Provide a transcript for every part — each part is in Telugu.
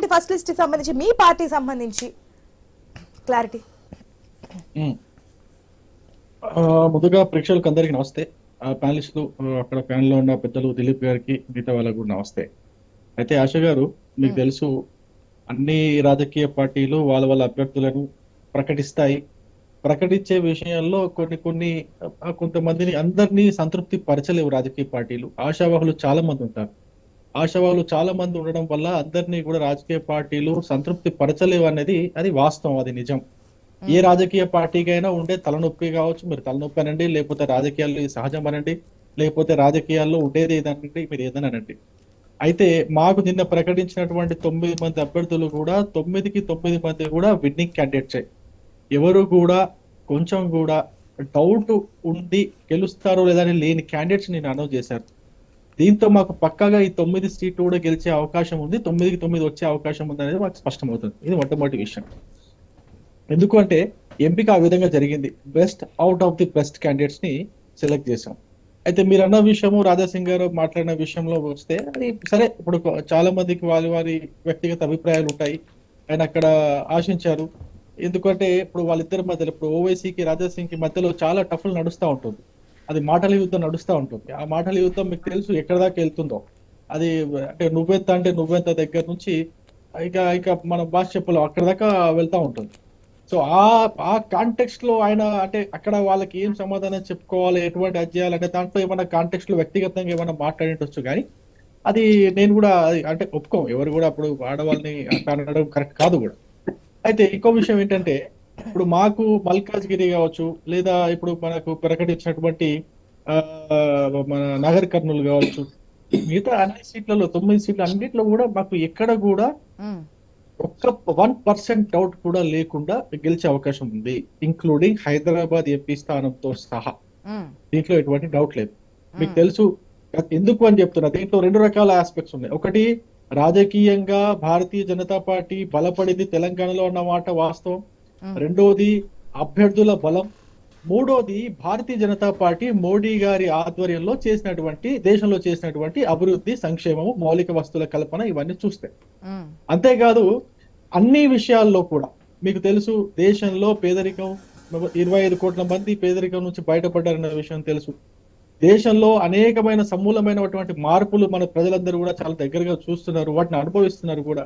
ఏంటి ఫస్ట్ లిస్ట్ సంబంధించి? మీ పార్టీ సంబంధించి. క్లారిటీ. ముందుగా ప్రేక్షకులకు అందరికీ నమస్తే. ప్యానలిస్టులు అక్కడ ప్యానెల్లో ఉన్న పెద్దలు దిలీప్ గారికి మిగతా వాళ్ళకు కూడా నమస్తే. అయితే ఆశ గారు మీకు తెలుసు అన్ని రాజకీయ పార్టీలు వాళ్ళ వాళ్ళ అభ్యర్థులను ప్రకటిస్తాయి. ప్రకటించే విషయాల్లో కొన్ని కొన్ని కొంతమందిని అందరినీ సంతృప్తి పరచలేవు రాజకీయ పార్టీలు. ఆశావాహులు చాలా మంది ఉంటారు. ఆశావాహులు చాలా మంది ఉండడం వల్ల అందరినీ కూడా రాజకీయ పార్టీలు సంతృప్తి పరచలేవు అనేది అది వాస్తవం అది నిజం. ఏ రాజకీయ పార్టీకైనా ఉండే తలనొప్పి కావచ్చు మీరు తలనొప్పి అనండి లేకపోతే రాజకీయాల్లో ఇది సహజం అనండి లేకపోతే రాజకీయాల్లో ఉండేది ఏదనండి మీరు ఏదని అనండి. అయితే మాకు నిన్న ప్రకటించినటువంటి తొమ్మిది మంది అభ్యర్థులు కూడా తొమ్మిదికి తొమ్మిది మంది కూడా విన్నింగ్ క్యాండిడేట్సే ఎవరు కూడా కొంచెం కూడా డౌట్ ఉండి గెలుస్తారో లేదని లేని క్యాండిడేట్స్ నేను అనౌన్స్ చేశారు. దీంతో మాకు పక్కాగా ఈ తొమ్మిది సీట్లు కూడా గెలిచే అవకాశం ఉంది. తొమ్మిదికి తొమ్మిది వచ్చే అవకాశం ఉంది అనేది మాకు స్పష్టమవుతుంది. ఇది మొట్టమొదటి విషయం. ఎందుకంటే ఎంపిక ఆ విధంగా జరిగింది. Best out of the best క్యాండిడేట్స్ని select చేసాం అయితే మీరు అన్న విషయము రాధాసింగ్ గారు మాట్లాడిన విషయంలో వస్తే అది సరే ఇప్పుడు చాలా మందికి వారి వారి వ్యక్తిగత అభిప్రాయాలు ఉంటాయి. ఆయన అక్కడ ఆశించారు. ఎందుకంటే ఇప్పుడు వాళ్ళిద్దరి మధ్యలో ఇప్పుడు ఓవైసీకి రాజాసింగ్కి మధ్యలో చాలా టఫ్లు నడుస్తూ ఉంటుంది. అది మాటల యుద్ధం నడుస్తూ ఉంటుంది. ఆ మాటల యుద్ధం మీకు తెలుసు ఎక్కడ దాకా వెళ్తుందో. అది అంటే నువ్వెంత అంటే నువ్వెంత దగ్గర నుంచి ఇక ఇక మన భాష చెప్పలేం అక్కడ దాకా వెళ్తా ఉంటుంది. సో ఆ ఆ కాంటెక్స్ట్లో ఆయన అంటే అక్కడ వాళ్ళకి ఏం సమాధానం చెప్పుకోవాలి ఎటువంటి అది చేయాలి అంటే దాంట్లో ఏమైనా కాంటెక్స్ట్లో వ్యక్తిగతంగా ఏమైనా మాట్లాడేటొచ్చు కానీ అది నేను కూడా అది అంటే ఒప్పుకోం. ఎవరు కూడా అప్పుడు ఆడవాళ్ళని అట్లా అనడం కరెక్ట్ కాదు కూడా. అయితే ఇంకో విషయం ఏంటంటే ఇప్పుడు మాకు మల్కాజ్గిరి కావచ్చు లేదా ఇప్పుడు మనకు ప్రకటించినటువంటి ఆ, మన నగర్ కర్నూలు కావచ్చు మిగతా అన్ని సీట్లలో తొమ్మిది సీట్లు అన్నింటిలో కూడా మాకు ఎక్కడ కూడా. ఒక్క వన్ పర్సెంట్ డౌట్ కూడా లేకుండా గెలిచే అవకాశం ఉంది ఇంక్లూడింగ్ హైదరాబాద్ ఎంపీ స్థానంతో సహా. దీంట్లో ఎటువంటి డౌట్ లేదు మీకు తెలుసు ఎందుకు అని చెప్తున్నా దీంట్లో రెండు రకాల ఆస్పెక్ట్స్ ఉన్నాయి ఒకటి రాజకీయంగా భారతీయ జనతా పార్టీ బలపడింది తెలంగాణలో అన్న మాట వాస్తవం. రెండోది అభ్యర్థుల బలం. మూడోది భారతీయ జనతా పార్టీ మోడీ గారి ఆధ్వర్యంలో చేసినటువంటి దేశంలో చేసినటువంటి అభివృద్ధి సంక్షేమము మౌలిక వస్తువుల కల్పన ఇవన్నీ చూస్తే. అంతేకాదు అన్ని విషయాల్లో కూడా మీకు తెలుసు దేశంలో పేదరికం ఇరవై ఐదు కోట్ల మంది పేదరికం నుంచి బయటపడ్డారన్న విషయం తెలుసు. దేశంలో అనేకమైన సమూలమైనటువంటి మార్పులు మన ప్రజలందరూ కూడా చాలా దగ్గరగా చూస్తున్నారు వాటిని అనుభవిస్తున్నారు కూడా.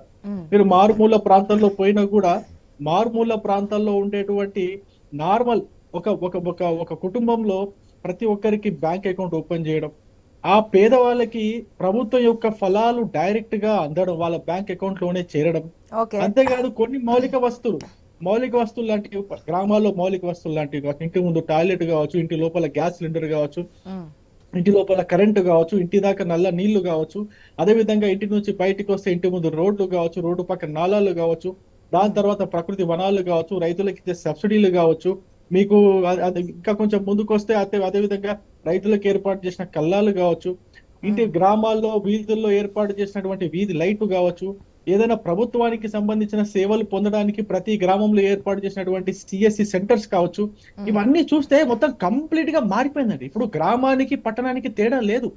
మీరు మారుమూల ప్రాంతాల్లో పోయినా కూడా మారుమూల ప్రాంతాల్లో ఉండేటువంటి నార్మల్ ఒక ఒక ఒక ఒక కుటుంబంలో ప్రతి ఒక్కరికి బ్యాంక్ అకౌంట్ ఓపెన్ చేయడం ఆ పేదవాళ్ళకి ప్రభుత్వం యొక్క ఫలాలు డైరెక్ట్గా అందడం వాళ్ళ బ్యాంక్ అకౌంట్లోనే చేరడం అంతేకాదు కొన్ని మౌలిక వస్తువులు మౌలిక వస్తువులు లాంటివి గ్రామాల్లో మౌలిక వస్తువులు లాంటివి కావచ్చు ఇంటి ముందు టాయిలెట్ కావచ్చు ఇంటి లోపల గ్యాస్ సిలిండర్ కావచ్చు. ఇంటి లోపల కరెంటు కావచ్చు ఇంటి దాకా నల్ల నీళ్ళు కావచ్చు అదే విధంగా ఇంటి నుంచి బయటికి వస్తే ఇంటి ముందు రోడ్లు కావచ్చు రోడ్డు పక్కన నాలాలు కావచ్చు దాని తర్వాత ప్రకృతి వనాలు కావచ్చు రైతులకి ఇచ్చే సబ్సిడీలు కావచ్చు మీకు ఇంకా కొంచెం ముందుకు వస్తే అదే అదే విధంగా రైతులకు ఏర్పాటు చేసిన కల్లాలు కావచ్చు ఇంటి గ్రామాల్లో వీధుల్లో ఏర్పాటు చేసినటువంటి వీధి లైట్లు కావచ్చు ఏదైనా ప్రభుత్వానికి సంబంధించిన సేవలు పొందడానికి ప్రతి గ్రామంలో ఏర్పాటు చేసినటువంటి సిఎస్సి సెంటర్స్ కావచ్చు ఇవన్నీ చూస్తే మొత్తం కంప్లీట్గా మారిపోయిందండి ఇప్పుడు గ్రామానికి పట్టణానికి తేడా లేదు.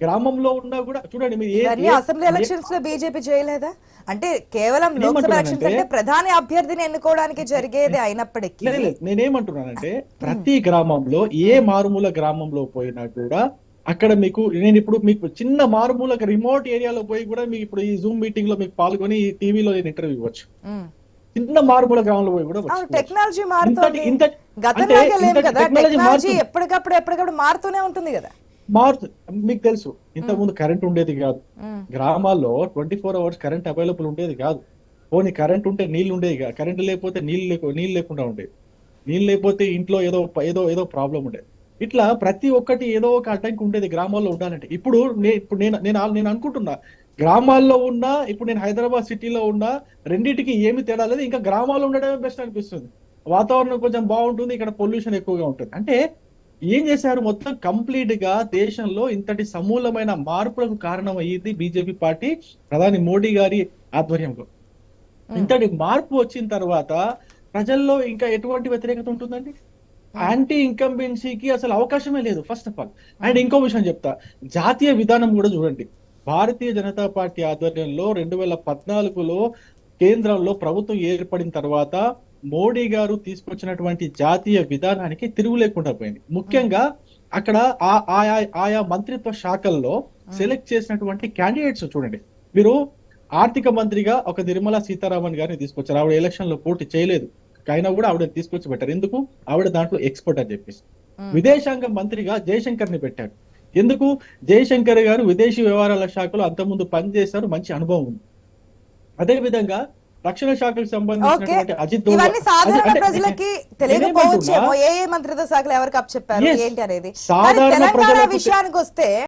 గ్రామంలో ఉన్నా కూడా చూడండి మీరు అసెంబ్లీ ఎలక్షన్స్లో బీజేపీ చేయలేదా అంటే కేవలం లోక్సభ ఏమంటున్నానంటే- ఎలక్షన్స్ అంటే ప్రధాని అభ్యర్థిని ఎన్నుకోవడానికి జరిగేది అయినప్పటికీ. నేనేమంటున్నానంటే ప్రతి గ్రామంలో ఏ మారుమూల గ్రామంలో పోయినా కూడా అక్కడ మీకు నేను ఇప్పుడు మీకు చిన్న మారుమూల రిమోట్ ఏరియాలో పోయి కూడా మీకు ఇప్పుడు ఈ జూమ్ మీటింగ్లో మీకు పాల్గొని ఈ టీవీలో నేను ఇంటర్వ్యూ ఇవ్వచ్చు. చిన్న మారుమూల గ్రామంలో పోయి కూడా. టెక్నాలజీ మారుతోంది టెక్నాలజీ. ఎప్పటికప్పుడు ఎప్పటికప్పుడు మారుతూనే ఉంటుంది కదా మారుతుంది మీకు తెలుసు ఇంత ముందు కరెంట్ ఉండేది కాదు. గ్రామాల్లో twenty four hours current available ఉండేది కాదు పోనీ కరెంట్ ఉంటే నీళ్ళు ఉండేది కాదు కరెంట్ లేకపోతే నీళ్ళు లేకు నీళ్ళు లేకుండా ఉండేది నీళ్ళు లేకపోతే ఇంట్లో ఏదో ఏదో ఏదో ప్రాబ్లం ఉండేది ఇట్లా ప్రతి ఒక్కటి ఏదో ఒక అడ్డంకి ఉండేది గ్రామాల్లో ఉండాలంటే. ఇప్పుడు ఇప్పుడు నేను నేను నేను అనుకుంటున్నా గ్రామాల్లో ఉన్నా ఇప్పుడు నేను హైదరాబాద్ సిటీలో ఉన్నా రెండింటికి ఏమి తేడా లేదు ఇంకా గ్రామాల్లో ఉండడమే బెస్ట్ అనిపిస్తుంది. వాతావరణం కొంచెం బాగుంటుంది ఇక్కడ పొల్యూషన్ ఎక్కువగా ఉంటుంది. అంటే ఏం చేశారు? మొత్తం కంప్లీట్గా దేశంలో ఇంతటి సమూలమైన మార్పులకు కారణం అయ్యింది బీజేపీ పార్టీ ప్రధాని మోడీ గారి ఆధ్వర్యంలో. ఇంతటి మార్పు వచ్చిన తర్వాత ప్రజల్లో ఇంకా ఎటువంటి వ్యతిరేకత ఉంటుందండి? యాంటీ ఇన్కంబెన్సీకి అసలు అవకాశమే లేదు ఫస్ట్ ఆఫ్ ఆల్ అండ్ ఇంకో విషయం చెప్తా. జాతీయ విధానం కూడా చూడండి. భారతీయ జనతా పార్టీ ఆధ్వర్యంలో రెండు వేల పద్నాలుగులో కేంద్రంలో ప్రభుత్వం ఏర్పడిన తర్వాత మోడీ గారు తీసుకొచ్చినటువంటి జాతీయ విధానానికి తిరుగు లేకుండా పోయింది. ముఖ్యంగా అక్కడ ఆ- ఆయా ఆయా మంత్రిత్వ శాఖల్లో సెలెక్ట్ చేసినటువంటి క్యాండిడేట్స్ చూడండి. మీరు ఆర్థిక మంత్రిగా ఒక నిర్మలా సీతారామన్ గారిని తీసుకొచ్చారు. ఆవిడ ఎలక్షన్లో పోటీ చేయలేదు. అయినా కూడా ఆవిడ తీసుకొచ్చి పెట్టారు. ఎందుకు? ఆవిడ దాంట్లో ఎక్స్పర్ట్ అని చెప్పేసి. విదేశాంగ మంత్రిగా జయశంకర్ని పెట్టారు ఎందుకు? జయశంకర్ గారు విదేశీ వ్యవహారాల శాఖలో అంతకుముందు పనిచేశారు మంచి అనుభవం ఉంది. అదే విధంగా రక్షణ శాఖకు సంబంధించినటువంటి అజిత్ సాధారణ అంటే- ప్రజలకి నేనేమంటున్నా? తెలియకపోవచ్చేమో ఏ ఏ మంత్రిత్వ శాఖలు ఎవరికి. ఏంటి అనేది? సాధారణ విషయానికి వస్తే